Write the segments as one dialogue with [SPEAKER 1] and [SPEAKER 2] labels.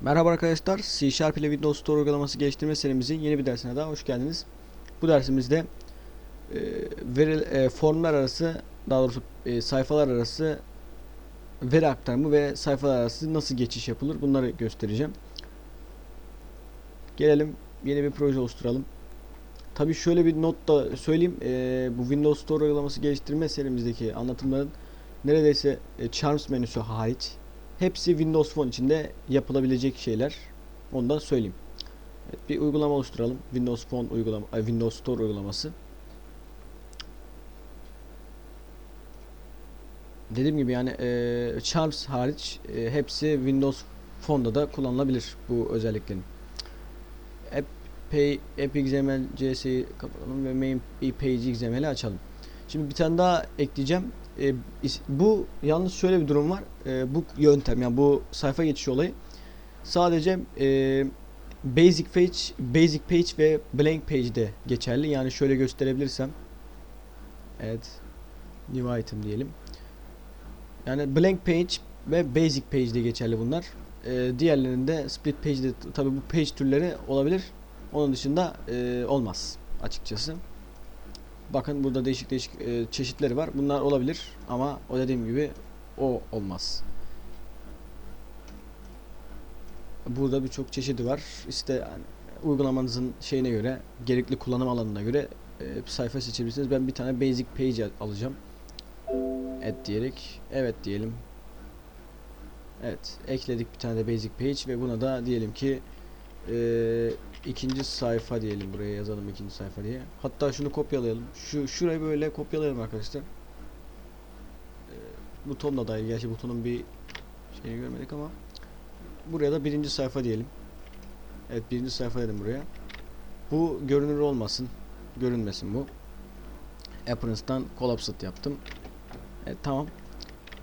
[SPEAKER 1] Merhaba arkadaşlar, C Sharp ile Windows Store uygulaması geliştirme serimizin yeni bir dersine daha hoş geldiniz. Bu dersimizde e, veri, e, formlar arası, daha doğrusu e, sayfalar arası veri aktarımı ve sayfalar arası nasıl geçiş yapılır bunları göstereceğim. Gelelim yeni bir proje oluşturalım. Tabi şöyle bir not da söyleyeyim, e, bu Windows Store uygulaması geliştirme serimizdeki anlatımların neredeyse e, Charms menüsü hariç Hepsi Windows Phone içinde yapılabilecek şeyler. Onu da söyleyeyim. Evet, bir uygulama oluşturalım. Windows Phone uygulama, Windows Store uygulaması. Dediğim gibi yani e, Charms hariç e, hepsi Windows Phone'da da kullanılabilir bu özelliklerin. App Pay, AppXML CS'yi kapatalım ve main page XML'i açalım. Şimdi bir tane daha ekleyeceğim. E, bu yalnız şöyle bir durum var. E, bu yöntem yani bu sayfa geçiş olayı sadece e, basic page, basic page ve blank page'de geçerli. Yani şöyle gösterebilirsem. Evet. New item diyelim. Yani blank page ve basic page'de geçerli bunlar. E, diğerlerinde split page'de tabi bu page türleri olabilir. Onun dışında e, olmaz açıkçası. Bakın burada değişik değişik e, çeşitleri var. Bunlar olabilir ama o dediğim gibi o olmaz. Burada birçok çeşidi var. İşte yani uygulamanızın şeyine göre, gerekli kullanım alanına göre e, sayfa seçebilirsiniz. Ben bir tane basic page alacağım. Et diyerek evet diyelim. Evet, ekledik bir tane de basic page ve buna da diyelim ki e, ikinci sayfa diyelim buraya yazalım ikinci sayfa diye. Hatta şunu kopyalayalım. Şu şurayı böyle kopyalayalım arkadaşlar. E, buton da dahil. Gerçi butonun bir şeyini görmedik ama buraya da birinci sayfa diyelim. Evet birinci sayfa dedim buraya. Bu görünür olmasın. Görünmesin bu. Appearance'dan collapsed yaptım. Evet tamam.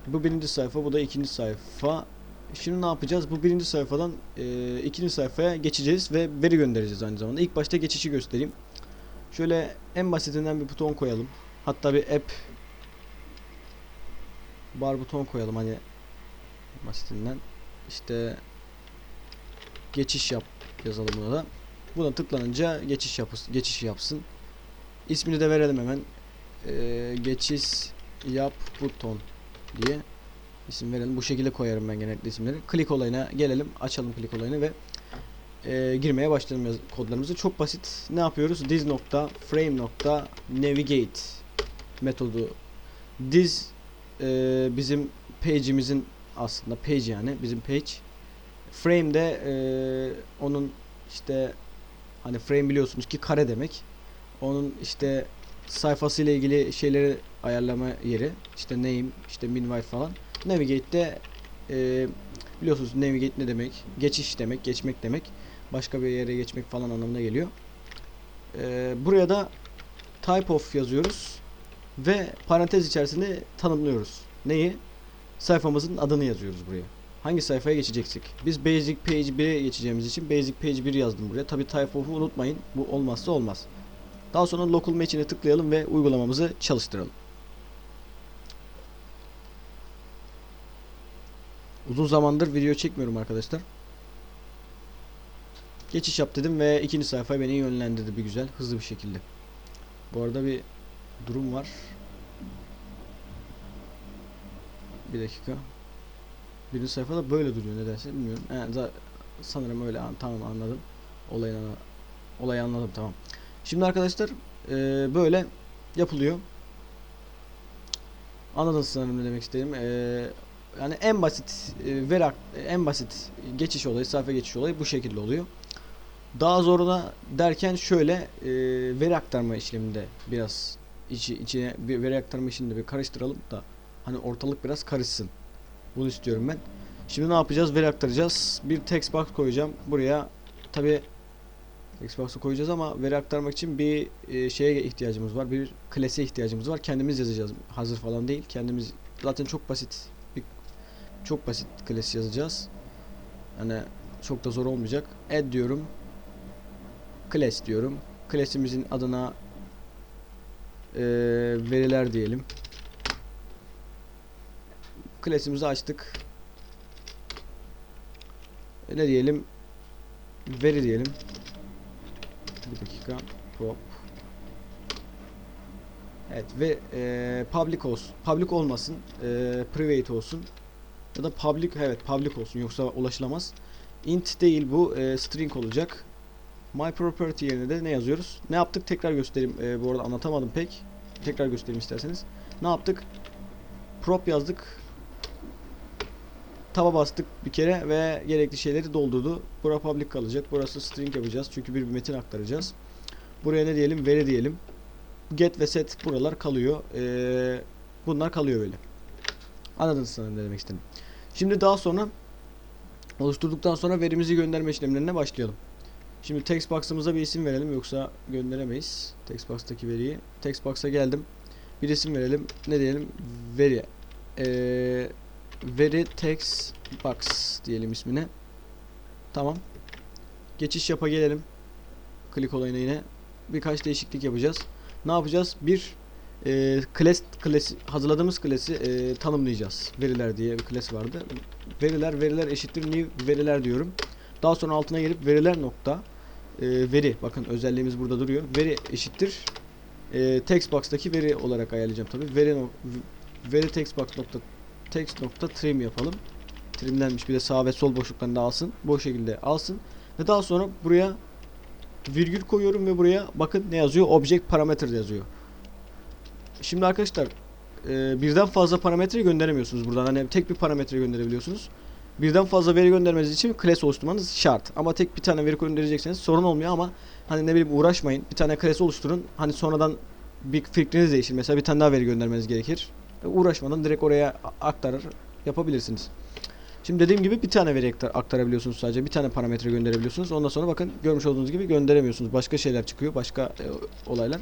[SPEAKER 1] Bu birinci sayfa, bu da ikinci sayfa. Şimdi ne yapacağız? Bu birinci sayfadan e, ikinci sayfaya geçeceğiz ve veri göndereceğiz aynı zamanda. İlk başta geçişi göstereyim. Şöyle en basitinden bir buton koyalım. Hatta bir app bar buton koyalım hani basitinden. İşte geçiş yap yazalım buna da. Buna tıklanınca geçiş yapıs geçiş yapsın. İsmini de verelim hemen. E, geçiş yap buton diye isim verelim. Bu şekilde koyarım ben genellikle isimleri. Click olayına gelelim. Açalım click olayını ve e, girmeye başlayalım kodlarımızı. Çok basit. Ne yapıyoruz? This nokta frame nokta navigate metodu. This e, bizim page'imizin aslında page yani bizim page. Frame de e, onun işte hani frame biliyorsunuz ki kare demek. Onun işte sayfası ile ilgili şeyleri ayarlama yeri. İşte name, işte minwide falan. Navigate'de e, biliyorsunuz navigate ne demek? Geçiş demek, geçmek demek. Başka bir yere geçmek falan anlamına geliyor. E, buraya da type of yazıyoruz ve parantez içerisinde tanımlıyoruz. Neyi? Sayfamızın adını yazıyoruz buraya. Hangi sayfaya geçeceksek. Biz basic page 1'e geçeceğimiz için basic page 1 yazdım buraya. Tabi type of'u unutmayın. Bu olmazsa olmaz. Daha sonra local match'ine tıklayalım ve uygulamamızı çalıştıralım. Uzun zamandır video çekmiyorum arkadaşlar. Geçiş yap dedim ve ikinci sayfa beni yönlendirdi bir güzel hızlı bir şekilde. Bu arada bir durum var. Bir dakika. Birinci sayfada böyle duruyor nedense bilmiyorum. Za- sanırım öyle an- tamam anladım. Olayını ana- olayı anladım tamam. Şimdi arkadaşlar eee, böyle yapılıyor. Anladınız sanırım ne demek istediğim. Eee yani en basit e, veri en basit geçiş olayı, sayfa geçiş olayı bu şekilde oluyor. Daha zoruna derken şöyle e, veri aktarma işleminde biraz içi, içine bir veri aktarma işini de bir karıştıralım da hani ortalık biraz karışsın. Bunu istiyorum ben. Şimdi ne yapacağız? Veri aktaracağız. Bir text box koyacağım. Buraya tabi text box'u koyacağız ama veri aktarmak için bir e, şeye ihtiyacımız var. Bir klase ihtiyacımız var. Kendimiz yazacağız. Hazır falan değil. Kendimiz zaten çok basit çok basit klas yazacağız. Hani çok da zor olmayacak. Add diyorum. Class diyorum. Class'imizin adına eee, veriler diyelim. Class'imizi açtık. ne diyelim? Veri diyelim. Bir dakika. Prop. Evet ve e, public olsun. Public olmasın. E, private olsun. Ya da public evet public olsun yoksa ulaşılamaz. Int değil bu e, string olacak. My property yerine de ne yazıyoruz? Ne yaptık? Tekrar göstereyim. E, bu arada anlatamadım pek. Tekrar göstereyim isterseniz. Ne yaptık? Prop yazdık. Taba bastık bir kere ve gerekli şeyleri doldurdu. Bura public kalacak. Burası string yapacağız. Çünkü bir metin aktaracağız. Buraya ne diyelim? Veri diyelim. Get ve set buralar kalıyor. Ee, bunlar kalıyor böyle. Anladınız sanırım ne demek istedim. Şimdi daha sonra oluşturduktan sonra verimizi gönderme işlemlerine başlayalım. Şimdi text box'ımıza bir isim verelim yoksa gönderemeyiz. Text box'taki veriyi. Text box'a geldim. Bir isim verelim. Ne diyelim? Veri. Ee, veri text box diyelim ismine. Tamam. Geçiş yapa gelelim. Klik olayına yine birkaç değişiklik yapacağız. Ne yapacağız? Bir e, class, class hazırladığımız klası e, tanımlayacağız. Veriler diye bir class vardı. Veriler veriler eşittir new veriler diyorum. Daha sonra altına gelip veriler nokta e, veri bakın özelliğimiz burada duruyor. Veri eşittir e, text veri olarak ayarlayacağım tabi. Veri no, veri text box nokta text nokta trim yapalım. Trimlenmiş bir de sağ ve sol boşluklarını da alsın. Bu şekilde alsın. Ve daha sonra buraya virgül koyuyorum ve buraya bakın ne yazıyor? Object parametre yazıyor. Şimdi arkadaşlar e, birden fazla parametre gönderemiyorsunuz buradan. Hani tek bir parametre gönderebiliyorsunuz. Birden fazla veri göndermeniz için class oluşturmanız şart. Ama tek bir tane veri gönderecekseniz sorun olmuyor ama hani ne bileyim uğraşmayın. Bir tane class oluşturun. Hani sonradan bir fikriniz değişir. Mesela bir tane daha veri göndermeniz gerekir. E, uğraşmadan direkt oraya aktarır yapabilirsiniz. Şimdi dediğim gibi bir tane veri aktar- aktarabiliyorsunuz sadece. Bir tane parametre gönderebiliyorsunuz. Ondan sonra bakın görmüş olduğunuz gibi gönderemiyorsunuz. Başka şeyler çıkıyor. Başka e, olaylar.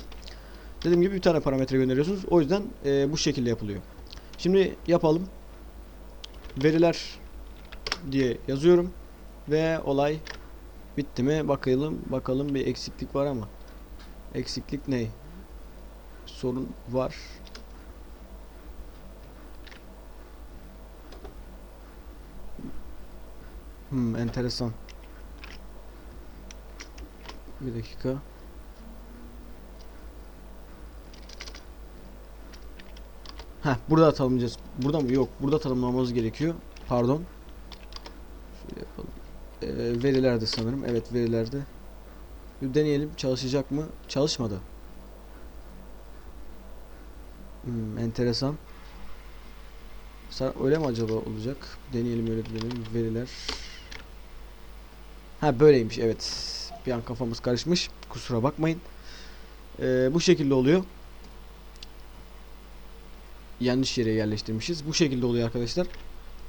[SPEAKER 1] Dediğim gibi bir tane parametre gönderiyorsunuz. O yüzden e, bu şekilde yapılıyor. Şimdi yapalım. Veriler diye yazıyorum ve olay bitti mi bakalım bakalım bir eksiklik var ama eksiklik ne sorun var hmm, enteresan bir dakika Heh, burada tanımlayacağız. Burada mı? Yok. Burada tanımlamamız gerekiyor. Pardon. Şöyle yapalım. Ee, verilerde sanırım. Evet verilerde. Bir deneyelim. Çalışacak mı? Çalışmadı. Hmm, enteresan. Sa- Öyle mi acaba olacak? Deneyelim öyle deneyelim. Veriler. Ha böyleymiş evet. Bir an kafamız karışmış. Kusura bakmayın. Ee, bu şekilde oluyor yanlış yere yerleştirmişiz. Bu şekilde oluyor arkadaşlar.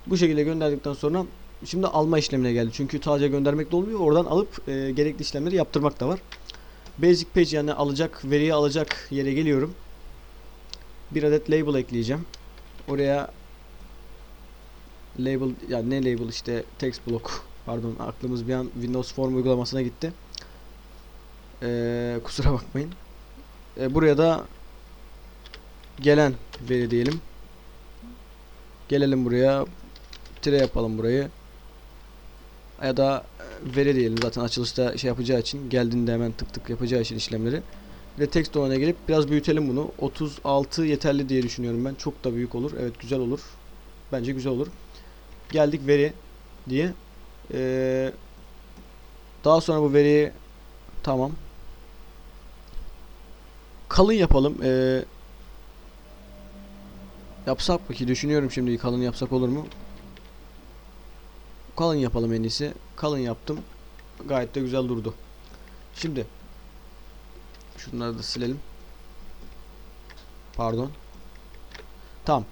[SPEAKER 1] Bu şekilde gönderdikten sonra şimdi alma işlemine geldi. Çünkü sadece göndermek de olmuyor. Oradan alıp e, gerekli işlemleri yaptırmak da var. Basic page yani alacak, veriyi alacak yere geliyorum. Bir adet label ekleyeceğim. Oraya label yani ne label işte text block pardon aklımız bir an Windows Form uygulamasına gitti. Ee, kusura bakmayın. Ee, buraya da gelen veri diyelim. Gelelim buraya. Tire yapalım burayı. Ya da e, veri diyelim zaten açılışta şey yapacağı için geldiğinde hemen tık tık yapacağı için işlemleri. Ve text dolayına gelip biraz büyütelim bunu. 36 yeterli diye düşünüyorum ben. Çok da büyük olur. Evet güzel olur. Bence güzel olur. Geldik veri diye. Ee, daha sonra bu veriyi tamam. Kalın yapalım. Ee, Yapsak mı ki düşünüyorum şimdi kalın yapsak olur mu? Kalın yapalım en iyisi. Kalın yaptım. Gayet de güzel durdu. Şimdi şunları da silelim. Pardon. Tamam.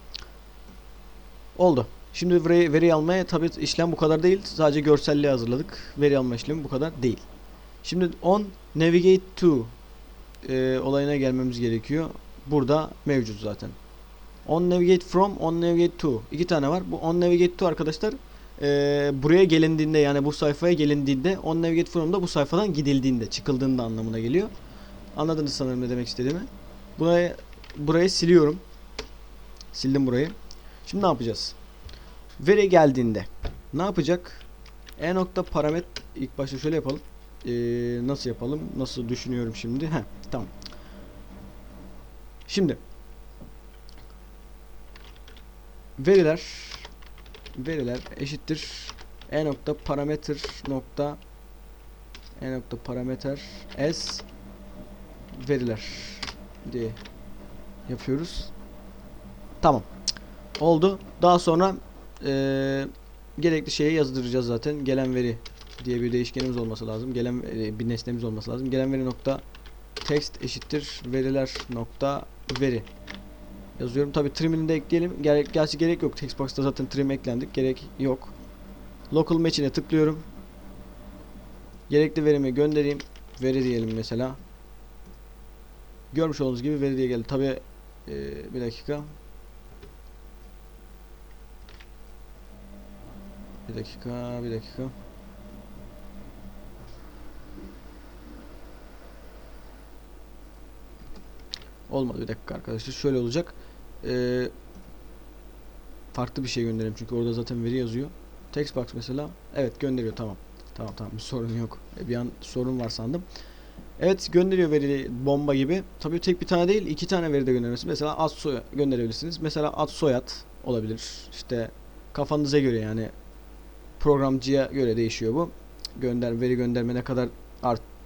[SPEAKER 1] Oldu. Şimdi veri, veri almaya tabi işlem bu kadar değil. Sadece görselliği hazırladık. Veri alma işlemi bu kadar değil. Şimdi on navigate to e, olayına gelmemiz gerekiyor. Burada mevcut zaten. On navigate from, on navigate to. İki tane var. Bu on navigate to arkadaşlar e, buraya gelindiğinde yani bu sayfaya gelindiğinde on navigate from da bu sayfadan gidildiğinde, çıkıldığında anlamına geliyor. Anladınız sanırım ne demek istediğimi. Burayı burayı siliyorum. Sildim burayı. Şimdi ne yapacağız? Veri geldiğinde ne yapacak? E nokta paramet ilk başta şöyle yapalım. Ee, nasıl yapalım? Nasıl düşünüyorum şimdi? Heh, tamam. Şimdi veriler veriler eşittir e nokta parametre nokta e nokta parametre s veriler diye yapıyoruz. Tamam. Oldu. Daha sonra eee, gerekli şeyi yazdıracağız zaten. Gelen veri diye bir değişkenimiz olması lazım. Gelen e, bir nesnemiz olması lazım. Gelen veri nokta text eşittir veriler nokta veri yazıyorum. Tabi trimini de ekleyelim. Gerek, gerçi gerek yok. Textbox'ta zaten trim eklendik. Gerek yok. Local match'ine tıklıyorum. Gerekli verimi göndereyim. Veri diyelim mesela. Görmüş olduğunuz gibi veri diye geldi. Tabi bir dakika. Bir dakika, bir dakika. Olmadı bir dakika arkadaşlar. Şöyle olacak. Ee, farklı bir şey gönderelim çünkü orada zaten veri yazıyor. Textbox mesela. Evet gönderiyor tamam. Tamam tamam bir sorun yok. E, bir an sorun var sandım. Evet gönderiyor veri bomba gibi. Tabii tek bir tane değil iki tane veri de göndermesi. Mesela ad soy gönderebilirsiniz. Mesela ad soyad olabilir. İşte kafanıza göre yani programcıya göre değişiyor bu. Gönder veri gönderme ne kadar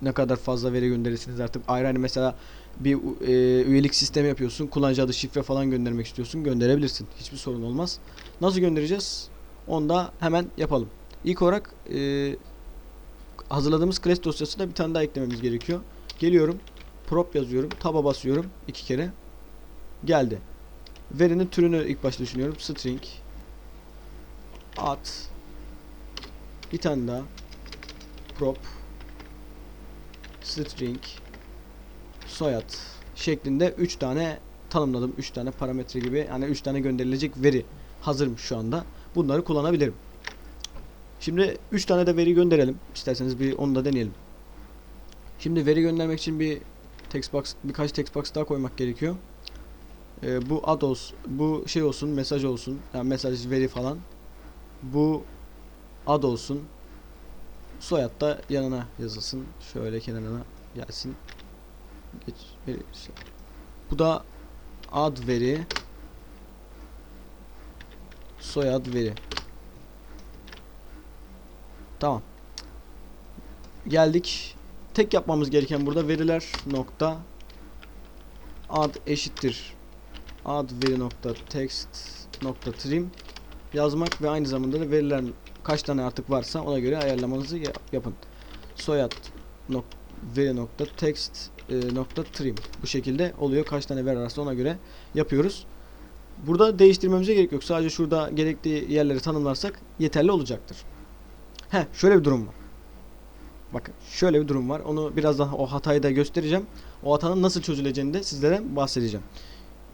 [SPEAKER 1] ne kadar fazla veri gönderirsiniz artık ayrı hani mesela bir e, üyelik sistemi yapıyorsun. Kullanıcı adı şifre falan göndermek istiyorsun. Gönderebilirsin. Hiçbir sorun olmaz. Nasıl göndereceğiz? Onu da hemen yapalım. İlk olarak e, hazırladığımız class dosyasına bir tane daha eklememiz gerekiyor. Geliyorum. Prop yazıyorum. Tab'a basıyorum. iki kere. Geldi. Verinin türünü ilk başta düşünüyorum. String. At. Bir tane daha. Prop. String. Soyad. Şeklinde 3 tane tanımladım. 3 tane parametre gibi. Yani 3 tane gönderilecek veri hazırmış şu anda. Bunları kullanabilirim. Şimdi 3 tane de veri gönderelim. İsterseniz bir onu da deneyelim. Şimdi veri göndermek için bir text box birkaç text box daha koymak gerekiyor. Ee, bu ad olsun, bu şey olsun, mesaj olsun. Yani mesaj veri falan. Bu ad olsun. Soyad da yanına yazılsın. Şöyle kenarına gelsin. Geç, veri, şey. Bu da ad veri. Soyad veri. Tamam. Geldik. Tek yapmamız gereken burada veriler nokta ad eşittir ad veri nokta text nokta trim yazmak ve aynı zamanda da veriler kaç tane artık varsa ona göre ayarlamanızı yap- yapın. Soyad nok veri nokta text e, nokta trim bu şekilde oluyor. Kaç tane veri varsa ona göre yapıyoruz. Burada değiştirmemize gerek yok. Sadece şurada gerekli yerleri tanımlarsak yeterli olacaktır. He, şöyle bir durum var. Bakın şöyle bir durum var. Onu birazdan o hatayı da göstereceğim. O hatanın nasıl çözüleceğini de sizlere bahsedeceğim.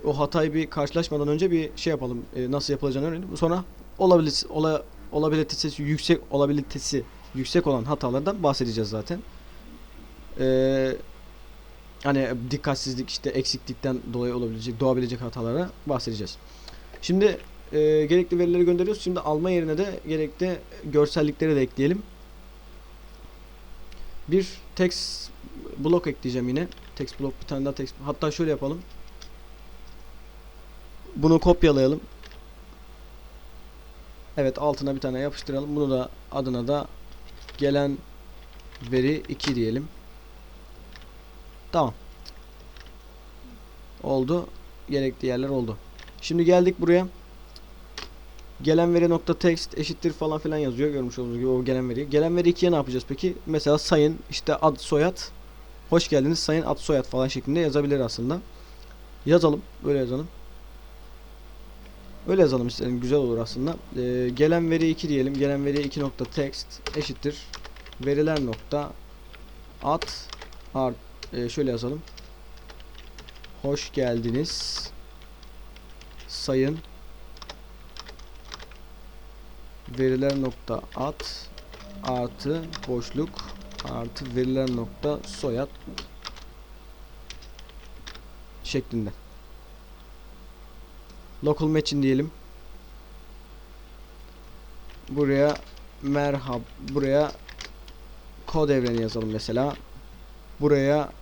[SPEAKER 1] O hatayı bir karşılaşmadan önce bir şey yapalım. E, nasıl yapılacağını öğrenelim. Sonra olabilir ola, olabilitesi yüksek olabilitesi yüksek olan hatalardan bahsedeceğiz zaten. Eee hani dikkatsizlik işte eksiklikten dolayı olabilecek doğabilecek hatalara bahsedeceğiz. Şimdi e, gerekli verileri gönderiyoruz. Şimdi alma yerine de gerekli görsellikleri de ekleyelim. Bir text blok ekleyeceğim yine. Text blok bir tane daha text. Hatta şöyle yapalım. Bunu kopyalayalım. Evet altına bir tane yapıştıralım. Bunu da adına da gelen veri 2 diyelim. Tamam. Oldu. Gerekli yerler oldu. Şimdi geldik buraya. Gelen veri nokta text eşittir falan filan yazıyor. Görmüş olduğunuz gibi o gelen veriyi. Gelen veri 2'ye ne yapacağız peki? Mesela sayın işte ad soyad. Hoş geldiniz sayın ad soyad falan şeklinde yazabilir aslında. Yazalım. Böyle yazalım. Öyle yazalım istedim. Güzel olur aslında. Ee, gelen veri 2 diyelim. Gelen veri 2 nokta text eşittir. Veriler nokta ad art e, şöyle yazalım. Hoş geldiniz. Sayın veriler nokta at artı boşluk artı veriler nokta soyad şeklinde. Local match'in diyelim. Buraya merhab buraya kod evreni yazalım mesela. Buraya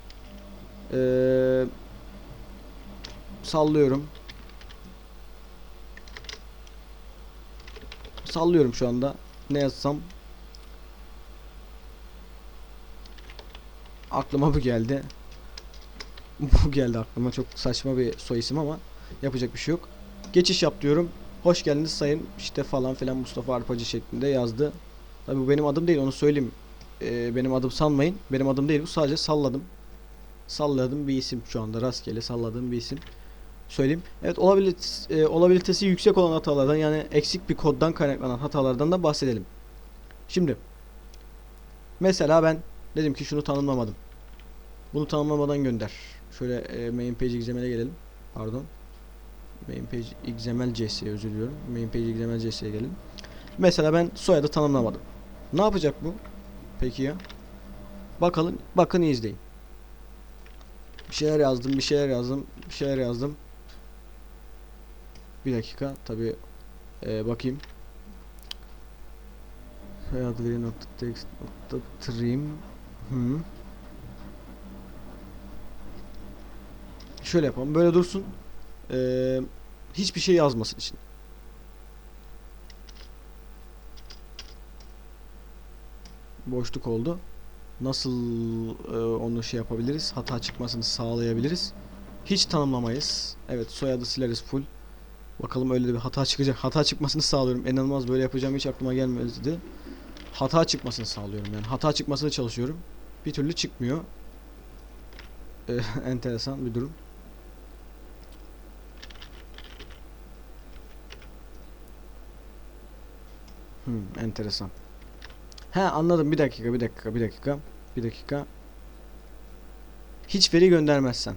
[SPEAKER 1] eee, sallıyorum. Sallıyorum şu anda. Ne yazsam aklıma bu geldi. Bu geldi aklıma. Çok saçma bir soy isim ama yapacak bir şey yok. Geçiş yap diyorum. Hoş geldiniz sayın işte falan filan Mustafa Arpacı şeklinde yazdı. Tabii bu benim adım değil onu söyleyeyim. Ee, benim adım sanmayın. Benim adım değil bu sadece salladım. Salladım bir isim şu anda rastgele salladığım bir isim. Söyleyeyim. Evet olabilitesi, e, olabilitesi yüksek olan hatalardan yani eksik bir koddan kaynaklanan hatalardan da bahsedelim. Şimdi mesela ben dedim ki şunu tanımlamadım. Bunu tanımlamadan gönder. Şöyle e, main page XML'e gelelim. Pardon. Main page XML CS'ye özür diliyorum. Main page XML CS'ye gelelim. Mesela ben soyadı tanımlamadım. Ne yapacak bu? Peki ya. Bakalım, bakın izleyin. Bir şeyler yazdım, bir şeyler yazdım, bir şeyler yazdım. Bir dakika, tabi bakayım. Soyadı veri nokta text nokta trim. Hı. Şöyle yapalım, böyle dursun. Ee, hiçbir şey yazmasın için. Boşluk oldu. Nasıl e, onu şey yapabiliriz? Hata çıkmasını sağlayabiliriz. Hiç tanımlamayız. Evet soyadı sileriz full. Bakalım öyle bir hata çıkacak. Hata çıkmasını sağlıyorum. İnanılmaz böyle yapacağım hiç aklıma gelmezdi. Hata çıkmasını sağlıyorum yani. Hata çıkmasını çalışıyorum. Bir türlü çıkmıyor. Ee, enteresan bir durum. Hmm, enteresan. He anladım bir dakika bir dakika bir dakika bir dakika. Hiç veri göndermezsen.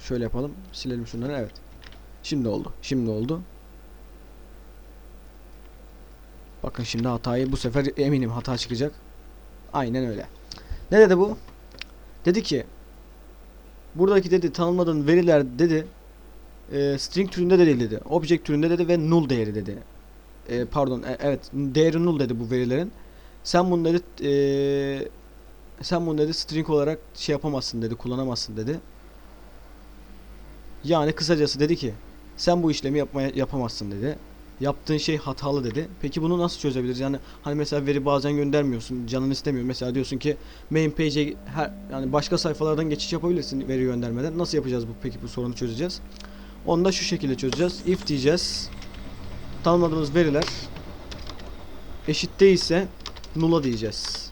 [SPEAKER 1] Şöyle yapalım silelim şunları evet. Şimdi oldu şimdi oldu. Bakın şimdi hatayı bu sefer eminim hata çıkacak. Aynen öyle. Ne dedi bu? Dedi ki buradaki dedi tanımladığın veriler dedi e, string türünde de değil dedi. Object türünde dedi ve null değeri dedi. E, pardon e, evet değeri null dedi bu verilerin. Sen bunu dedi e, sen bunu dedi string olarak şey yapamazsın dedi kullanamazsın dedi. Yani kısacası dedi ki sen bu işlemi yapmaya yapamazsın dedi. Yaptığın şey hatalı dedi. Peki bunu nasıl çözebiliriz? Yani hani mesela veri bazen göndermiyorsun, canın istemiyor. Mesela diyorsun ki main page'e her yani başka sayfalardan geçiş yapabilirsin veri göndermeden. Nasıl yapacağız bu peki bu sorunu çözeceğiz? Onu da şu şekilde çözeceğiz. If diyeceğiz. Tanımladığımız veriler eşit değilse null'a diyeceğiz.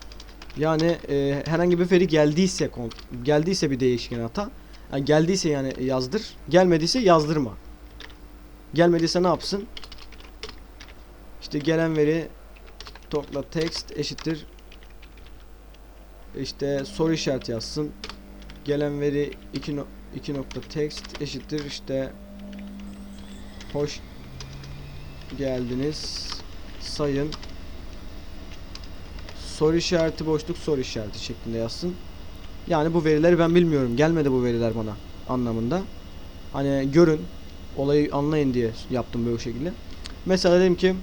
[SPEAKER 1] Yani e, herhangi bir veri geldiyse geldiyse bir değişken hata yani geldiyse yani yazdır gelmediyse yazdırma. Gelmediyse ne yapsın? İşte gelen veri topla text eşittir işte soru işareti yazsın. Gelen veri 2 no 2 nokta text eşittir işte hoş geldiniz sayın soru işareti boşluk soru işareti şeklinde yazsın. Yani bu verileri ben bilmiyorum. Gelmedi bu veriler bana anlamında. Hani görün olayı anlayın diye yaptım böyle şekilde. Mesela dedim ki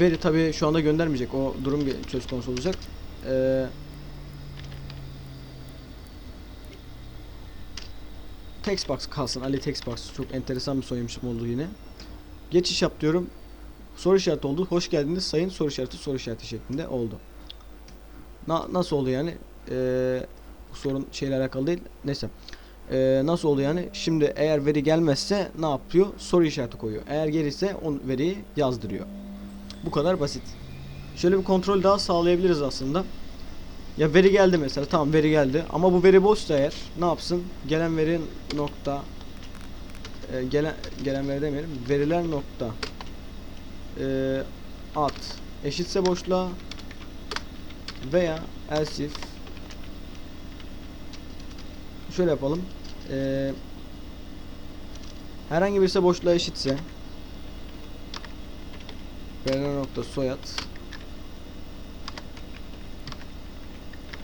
[SPEAKER 1] veri tabi şu anda göndermeyecek. O durum söz konusu olacak. Ee, Textbox kalsın. Ali Textbox çok enteresan bir soyunmuşum oldu yine. Geçiş yap diyorum. Soru işareti oldu. Hoş geldiniz sayın soru işareti soru işareti şeklinde oldu. Na, nasıl oldu yani? Ee, bu sorun şeyle alakalı değil. Neyse. Ee, nasıl oldu yani? Şimdi eğer veri gelmezse ne yapıyor? Soru işareti koyuyor. Eğer gelirse o veriyi yazdırıyor. Bu kadar basit. Şöyle bir kontrol daha sağlayabiliriz aslında. Ya veri geldi mesela. Tamam veri geldi. Ama bu veri boşsa eğer ne yapsın? Gelen veri nokta e, gelen gelen veri demeyelim. Veriler nokta e, at eşitse boşluğa veya else if şöyle yapalım. E, herhangi birisi boşluğa eşitse verilen nokta soyad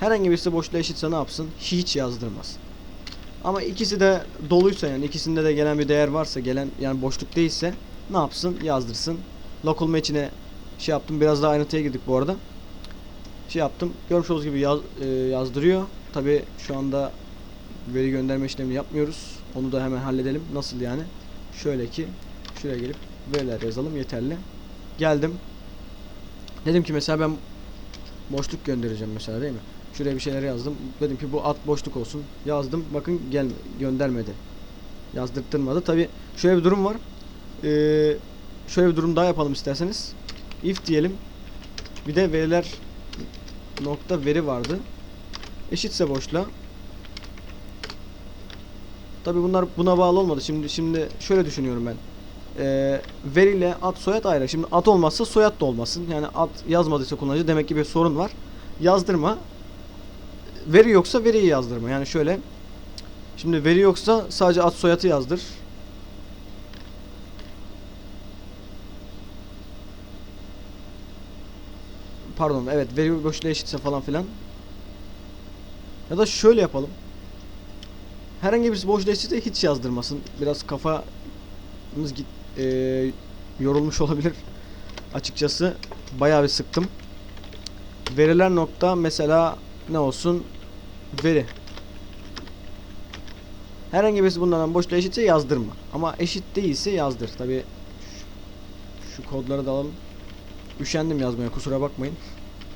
[SPEAKER 1] herhangi birisi boşluğa eşitse ne yapsın? Hiç yazdırmaz. Ama ikisi de doluysa yani ikisinde de gelen bir değer varsa gelen yani boşluk değilse ne yapsın? Yazdırsın. Local match'ine şey yaptım. Biraz daha ayrıntıya girdik bu arada. Şey yaptım. Görmüş olduğunuz gibi yaz, e, yazdırıyor. Tabi şu anda veri gönderme işlemini yapmıyoruz. Onu da hemen halledelim. Nasıl yani? Şöyle ki şuraya gelip veriler yazalım yeterli. Geldim. Dedim ki mesela ben boşluk göndereceğim mesela değil mi? Şuraya bir şeyler yazdım. Dedim ki bu at boşluk olsun. Yazdım. Bakın gel göndermedi. Yazdırtmadı. Tabi şöyle bir durum var. Ee, şöyle bir durum daha yapalım isterseniz. If diyelim. Bir de veriler nokta veri vardı. Eşitse boşluğa. Tabi bunlar buna bağlı olmadı. Şimdi şimdi şöyle düşünüyorum ben. Ee, veriyle ad soyad ayrı. Şimdi ad olmazsa soyad da olmasın. Yani ad yazmadıysa kullanıcı demek ki bir sorun var. Yazdırma. Veri yoksa veriyi yazdırma. Yani şöyle. Şimdi veri yoksa sadece ad soyadı yazdır. Pardon evet veri boşluğa eşitse falan filan. Ya da şöyle yapalım. Herhangi birisi boşluğa eşitse hiç yazdırmasın. Biraz kafanız git eee, yorulmuş olabilir. Açıkçası bayağı bir sıktım. Veriler nokta mesela ne olsun? Veri. Herhangi birisi bunlardan boşluğa eşitse yazdırma. Ama eşit değilse yazdır. Tabi şu, kodları da alalım. Üşendim yazmaya kusura bakmayın.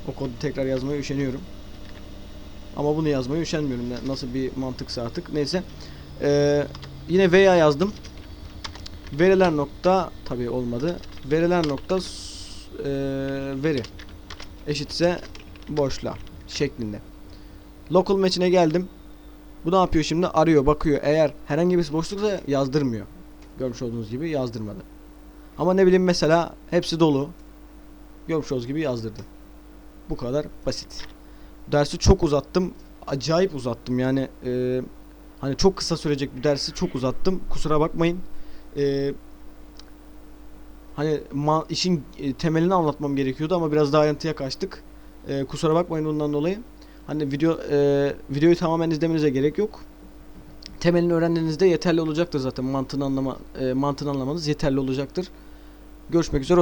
[SPEAKER 1] O kodu tekrar yazmaya üşeniyorum. Ama bunu yazmaya üşenmiyorum. Nasıl bir mantıksa artık. Neyse. Ee, yine veya yazdım. Veriler nokta tabi olmadı. Veriler nokta ee, veri eşitse boşla şeklinde. Local match'ine geldim. Bu ne yapıyor şimdi? Arıyor, bakıyor. Eğer herhangi bir boşluksa yazdırmıyor. Görmüş olduğunuz gibi yazdırmadı. Ama ne bileyim mesela hepsi dolu. Görmüş olduğunuz gibi yazdırdı. Bu kadar basit. Dersi çok uzattım. Acayip uzattım yani. e, hani çok kısa sürecek bir dersi çok uzattım. Kusura bakmayın. E, hani ma- işin e, temelini anlatmam gerekiyordu ama biraz daha ayrıntıya kaçtık. E, kusura bakmayın bundan dolayı. Hani video e, videoyu tamamen izlemenize gerek yok. Temelini öğrendiğinizde yeterli olacaktır zaten mantığını anlama e, mantığını anlamanız yeterli olacaktır. Görüşmek üzere.